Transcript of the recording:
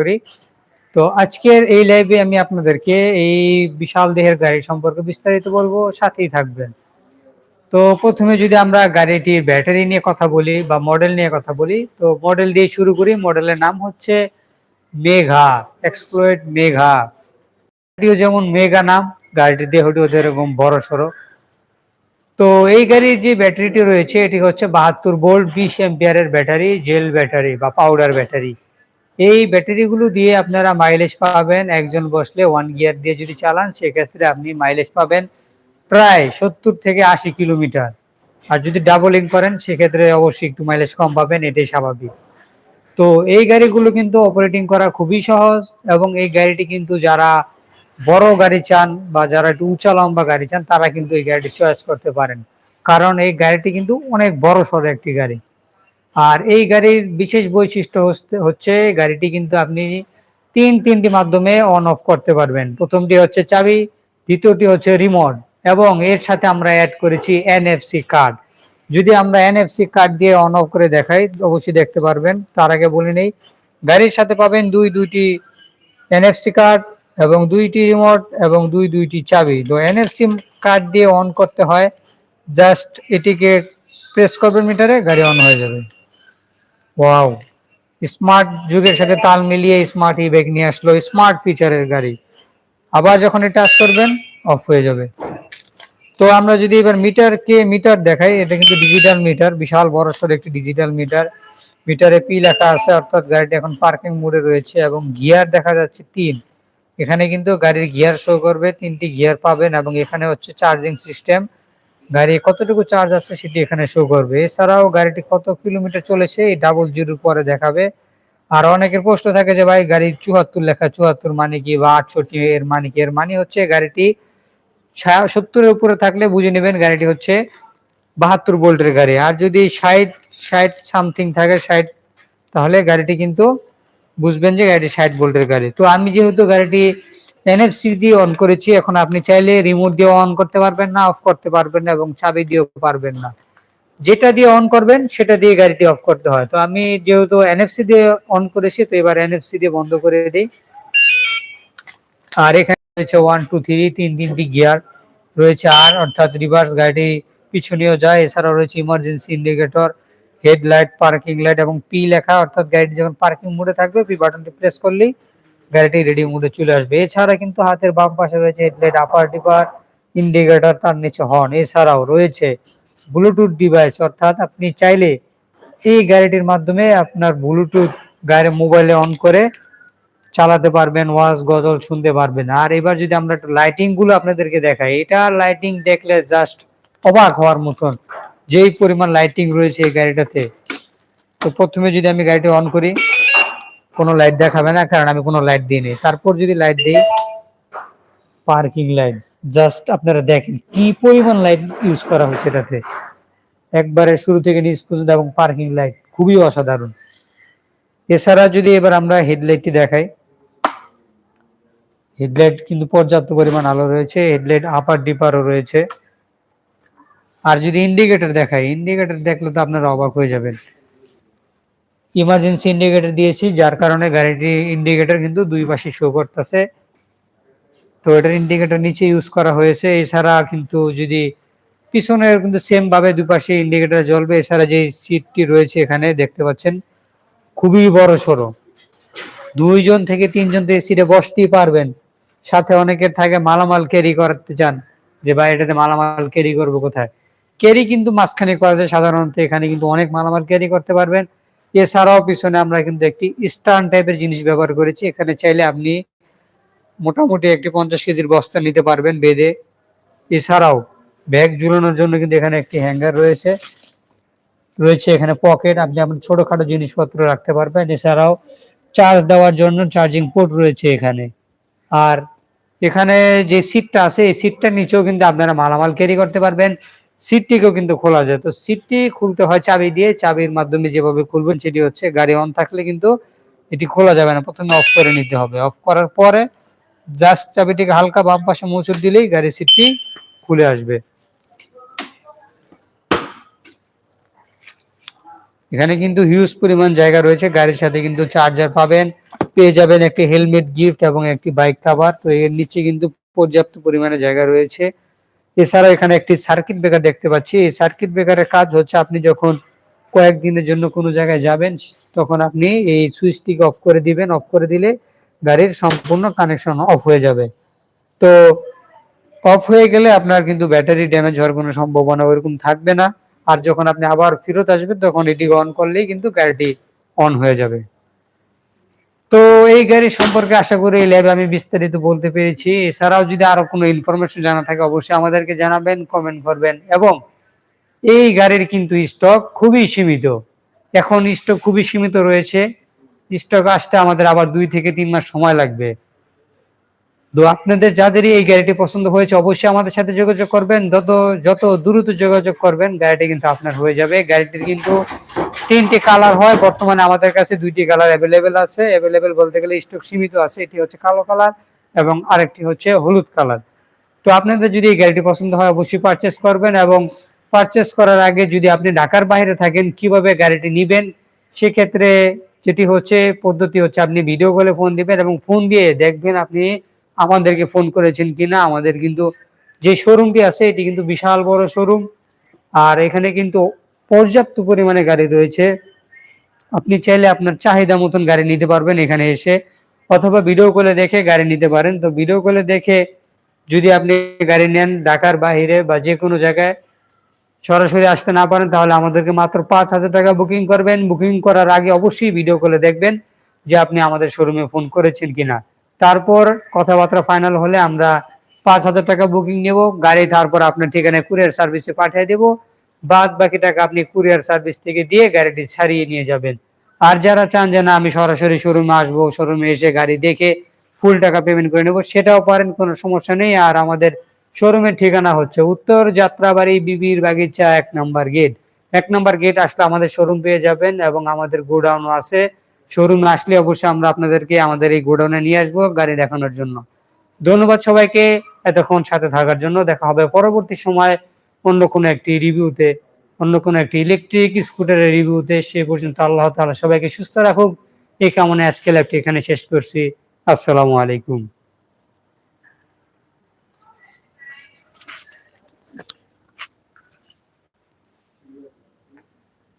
করি। তো আজকের এই লাইভে আমি আপনাদেরকে এই বিশাল দেহের গাড়ি সম্পর্কে বিস্তারিত বলব, সাথেই থাকবেন। তো প্রথমে যদি আমরা গাড়িটির ব্যাটারি নিয়ে কথা বলি বা মডেল নিয়ে কথা বলি, তো মডেল দিয়ে শুরু করি। মডেলের নাম হচ্ছে মেঘা এক্সপ্লোয়েড মেঘা। গাড়িও যেমন মেঘা নাম, গাড়িটির দেহটিও যেরকম বড় সড়ো তো এই গাড়ির যে ব্যাটারিটি রয়েছে, এটি হচ্ছে বাহাত্তর ভোল্ট বিশ এম্পিয়ারের ব্যাটারি, জেল ব্যাটারি বা পাউডার ব্যাটারি। এই ব্যাটারিগুলো দিয়ে আপনারা মাইলেজ পাবেন। একজন বসলে ওয়ান গিয়ার দিয়ে যদি চালান, সেক্ষেত্রে আপনি মাইলেজ পাবেন প্রায় সত্তর থেকে আশি কিলোমিটার। আর যদি ডাবলিং করেন, সেক্ষেত্রে অবশ্যই একটু মাইলেজ কম পাবেন, এটাই স্বাভাবিক। তো এই গাড়িগুলো কিন্তু অপারেটিং করা খুবই সহজ এবং এই গাড়িটি কিন্তু যারা বড় গাড়ি চান বা যারা একটু উঁচা লম্বা গাড়ি চান, তারা কিন্তু এই গাড়িটি চয়েস করতে পারেন। কারণ এই গাড়িটি কিন্তু অনেক বড় সড়ো একটি গাড়ি। আর এই গাড়ির বিশেষ বৈশিষ্ট্য হচ্ছে গাড়িটি কিন্তু আপনি তিন তিনটি মাধ্যমে অন অফ করতে পারবেন। প্রথমটি হচ্ছে চাবি, দ্বিতীয়টি হচ্ছে রিমোট এবং এর সাথে আমরা অ্যাড করেছি এনএফসি কার্ড যদি আমরা এনএফসি কার্ড দিয়ে অন অফ করে দেখাই, অবশ্যই দেখতে পারবেন। তার আগে বলে নেই, গাড়ির সাথে পাবেন দুই, দুইটি এনএফসি কার্ড এবং দুইটি রিমোট এবং দুই, দুইটি চাবি। তো এনএফসি কার্ড দিয়ে অন করতে হয় জাস্ট এটিকে প্রেস করবেন মিটারে গাড়ি অন হয়ে যাবে। ওয়াও স্মার্ট যুগের সাথে তাল মিলিয়ে স্মার্ট ই ব্যাগ নিয়ে আসলো স্মার্ট ফিচারের গাড়ি। আবার যখন এটা টাচ করবেন অফ হয়ে যাবে। তো আমরা যদি এবার মিটার কে মিটার দেখাই, এটা কিন্তু ডিজিটাল মিটার বিশাল বড় সড় একটি ডিজিটাল মিটার মিটারে পি লেখা আছে, অর্থাৎ গাড়িটি এখন পার্কিং মোডে রয়েছে এবং গিয়ার দেখা যাচ্ছে তিন। এখানে কিন্তু গাড়ির গিয়ার শো করবে, তিনটি গিয়ার পাবেন এবং এখানে হচ্ছে চার্জিং সিস্টেম গাড়ি কতটুকু চার্জ আছে সেটি এখানে শো করবে। এছাড়াও গাড়িটি কত কিলোমিটার চলেছে এই ডাবল জিরোর পরে দেখাবে। আর অনেকের প্রশ্ন থাকে যে ভাই, গাড়ি চুয়াত্তর লেখা, চুয়াত্তর মানে কি বা আটষট্টি এর মানে কি? এর মানে হচ্ছে গাড়িটি সত্তরের উপরে থাকলে বুঝে নেবেন গাড়িটি হচ্ছে বাহাত্তর ভোল্টের গাড়ি। আর যদি ষাট ষাট সামথিং থাকে, ষাট, তাহলে গাড়িটি কিন্তু বুঝবেন যে গাড়িটি ষাট ভোল্টের গাড়ি। তো আমি যেহেতু গাড়িটি এনএফসি দিয়ে অন করেছি, এখন আপনি চাইলে রিমোট দিয়ে অন করতে পারবেন না অফ করতে পারবেন না এবং চাবি দিয়েও পারবেন না। যেটা দিয়ে অন করবেন, সেটা দিয়ে গাড়িটি অফ করতে হয়। তো আমি যেহেতু এনএফসি দিয়ে অন করেছি, তো এবার এনএফসি দিয়ে বন্ধ করে দিই। আর এখানে রয়েছে ওয়ান টু থ্রি তিন তিনটি গিয়ার রয়েছে আর অর্থাৎ রিভার্স গাড়ি পিছনেও যায়। এছাড়াও রয়েছে emergency indicator headlight parking light এবং পি লেখা। অর্থাৎ গাড়িটি যখন পার্কিং মোডে থাকবে পি বাটনটি প্রেস করলেই গাড়িটি রেডি মোডে চলে আসবে। এছাড়া কিন্তু হাতের বাম পাশে রয়েছে হেডলাইট আপার ডিপার ইন্ডিকেটর তার নিচে হর্ন এছাড়াও রয়েছে ব্লুটুথ ডিভাইস অর্থাৎ আপনি চাইলে এই গাড়িটির মাধ্যমে আপনার ব্লুটুথ গাড়ি মোবাইলে অন করে চালাতে পারবেন, ওয়াজ গজল শুনতে পারবেন। আর এবার যদি আমরা একটু লাইটিংগুলো আপনাদেরকে দেখাই, এটা লাইটিং দেখলে জাস্ট অবাক হওয়ার মতন। যেই পরিমাণ লাইটিং রয়েছে এই গাড়িটাতে তো প্রথমে যদি আমি গাড়িটি অন করি কোনো লাইট দেখাবে না, কারণ আমি কোনো লাইট দিইনি। তারপর যদি লাইট দিই পার্কিং লাইট জাস্ট আপনারা দেখেন কি পরিমাণ লাইট ইউজ করা হয়েছে এটাতে। একবারে শুরু থেকে নিচ পর্যন্ত এবং পার্কিং লাইট খুবই অসাধারণ। এছাড়া যদি এবার আমরা হেডলাইটটি দেখাই হেডলাইট কিন্তু পর্যাপ্ত পরিমাণ আলো রয়েছে হেডলাইট আপার ডিপারও রয়েছে। আর যদি ইন্ডিকেটর দেখাই ইন্ডিকেটর দেখলে তো আপনারা অবাক হয়ে যাবেন। ইমার্জেন্সি ইন্ডিকেটর দিয়েছি, যার কারণে গাড়িটি ইন্ডিকেটর কিন্তু দুই পাশে শো করতেছে। তো এটার ইন্ডিকেটর নিচে ইউজ করা হয়েছে। এছাড়া কিন্তু যদি পিছনের কিন্তু সেম ভাবে দুই পাশে ইন্ডিকেটর জ্বলবে, এছাড়া যে সিটটি রয়েছে এখানে দেখতে পাচ্ছেন, খুবই বড় সড়ো। দুইজন থেকে তিনজন থেকে সিটে বসতেই পারবেন। সাথে অনেকের থাকে মালামাল ক্যারি করতে চান, যে ভাই এটাতে মালামাল ক্যারি করব কোথায়? ক্যারি কিন্তু মাঝখানে করা যায়, সাধারণত এখানে কিন্তু অনেক মালামাল ক্যারি করতে পারবেন। এছাড়াও পিছনে আমরা কিন্তু একটি স্টান টাইপের জিনিস ব্যবহার করেছি। এখানে চাইলে আপনি মোটামুটি একটি পঞ্চাশ কেজির বস্তা নিতে পারবেন বেঁধে। এছাড়াও ব্যাগ ঝুলানোর জন্য কিন্তু এখানে একটি হ্যাঙ্গার রয়েছে। রয়েছে এখানে পকেট, আপনি আপনার ছোটখাটো জিনিসপত্র রাখতে পারবেন। এছাড়াও চার্জ দেওয়ার জন্য চার্জিং পোর্ট রয়েছে এখানে। আর এখানে যে সিটটা আছে, এই সিটটার নিচেও কিন্তু আপনারা মালামাল ক্যারি করতে পারবেন। সিটটিকেও কিন্তু খোলা যায় তো সিটটি খুলতে হয় চাবি দিয়ে, চাবির মাধ্যমে যেভাবে খুলবেন সেটি হচ্ছে গাড়ি অন থাকলে কিন্তু এটি খোলা যাবে না। প্রথমে অফ করে নিতে হবে। অফ করার পরে জাস্ট চাবিটিকে হালকা বাম পাশে মুচুর দিলেই গাড়ির সিটটি খুলে আসবে। এখানে কিন্তু হিউজ পরিমাণ জায়গা রয়েছে। গাড়ির সাথে কিন্তু চার্জার পাবেন, পেয়ে যাবেন একটি হেলমেট গিফট এবং একটি বাইক কাভার তো এর নিচে কিন্তু পর্যাপ্ত পরিমাণে জায়গা রয়েছে। এছাড়াও এখানে একটি সার্কিট ব্রেকার দেখতে পাচ্ছি। এই সার্কিট ব্রেকারের কাজ হচ্ছে আপনি যখন কয়েকদিনের জন্য কোনো জায়গায় যাবেন, তখন আপনি এই সুইচটিকে অফ করে দিবেন। অফ করে দিলে গাড়ির সম্পূর্ণ কানেকশন অফ হয়ে যাবে। তো অফ হয়ে গেলে আপনার কিন্তু ব্যাটারি ড্যামেজ হওয়ার কোনো সম্ভাবনা ওরকম থাকবে না। আর যখন আপনি আবার ফেরত আসবেন, তখন এটি অন করলেই কিন্তু গাড়িটি অন হয়ে যাবে। তো এই গাড়ি সম্পর্কে আশা করি ল্যাবে আমি বিস্তারিত বলতে পেরেছি। এছাড়াও যদি আরও কোনো ইনফরমেশন জানা থাকে, অবশ্যই আমাদেরকে জানাবেন কমেন্ট করবেন এবং এই গাড়ির কিন্তু স্টক খুবই সীমিত। এখন স্টক খুবই সীমিত রয়েছে। স্টক আসতে আমাদের আবার দুই থেকে তিন মাস সময় লাগবে। তো আপনাদের যাদেরই এই গাড়িটি পছন্দ হয়েছে, অবশ্যই আমাদের সাথে যোগাযোগ করবেন। যত যত দ্রুত যোগাযোগ করবেন, গাড়িটি কিন্তু আপনার হয়ে যাবে। গাড়িটির কিন্তু তিনটি কালার হয়, বর্তমানে আমাদের কাছে দুইটি কালার অ্যাভেলেবেল আছে। অ্যাভেলেবেল বলতে গেলে স্টক সীমিত আছে, এটি হচ্ছে কালো কালার এবং আরেকটি হচ্ছে হলুদ কালার তো আপনাদের যদি এই গাড়িটি পছন্দ হয়, অবশ্যই পারচেস করবেন এবং পারচেস করার আগে যদি আপনি ঢাকার বাইরে থাকেন, কীভাবে গাড়িটি নিবেন? সেক্ষেত্রে যেটি হচ্ছে, পদ্ধতি হচ্ছে আপনি ভিডিও কলে ফোন দিবেন এবং ফোন দিয়ে দেখবেন আপনি আমাদেরকে ফোন করেছেন কিনা। আমাদের কিন্তু যে শোরুমটি আছে, এটি কিন্তু বিশাল বড় শোরুম আর এখানে কিন্তু পর্যাপ্ত পরিমাণে গাড়ি রয়েছে। আপনি চাইলে আপনার চাহিদা মতন গাড়ি নিতে পারবেন এখানে এসে। অথবা ভিডিও কলে দেখে গাড়ি নিতে পারেন। তো ভিডিও কলে দেখে যদি আপনি গাড়ি নেন ঢাকার বাইরে বা যে কোনো জায়গায় সরাসরি আসতে না পারেন, তাহলে আমাদেরকে মাত্র পাঁচ হাজার টাকা বুকিং করবেন। বুকিং করার আগে অবশ্যই ভিডিও কলে দেখবেন যে আপনি আমাদের শোরুমে ফোন করেছেন কিনা। তারপর কথাবার্তা ফাইনাল হলে আমরা পাঁচ হাজার টাকা বুকিং নেব। গাড়ি তারপর আপনার ঠিকানায় কুরিয়ার সার্ভিসে পাঠিয়ে দেব। বাদ বাকি টাকা আপনি কুরিয়ার সার্ভিস থেকে দিয়ে গাড়িটি ছাড়িয়ে নিয়ে যাবেন। আর যারা চান যে না, আমি সরাসরি শোরুমে আসব শোরুমে এসে গাড়ি দেখে ফুল টাকা পেমেন্ট করে নেব, সেটাও পারেন, কোনো সমস্যা নেই। আর আমাদের শোরুমের ঠিকানা হচ্ছে উত্তর যাত্রাবাড়ি বিবির বাগিচা এক নম্বর গেট এক নম্বর গেট আসলে আমাদের শোরুম পেয়ে যাবেন এবং আমাদের গোডাউনও আছে। শোরুমে আসলে অবশ্যই আমরা আপনাদেরকে আমাদের এই গোডাউনে নিয়ে আসব গাড়ি দেখানোর জন্য। ধন্যবাদ সবাইকে, এতক্ষণ সাথে থাকার জন্য। দেখা হবে পরবর্তী সময়। অন্য কোনো একটি রিভিউতে, অন্য কোনো একটি ইলেকট্রিক স্কুটারের রিভিউতে, সে পর্যন্ত আল্লাহ তালা সবাইকে সুস্থ রাখুক। এই কামনে আজকে ল্যাবটি এখানে শেষ করছি। আসসালামু আলাইকুম।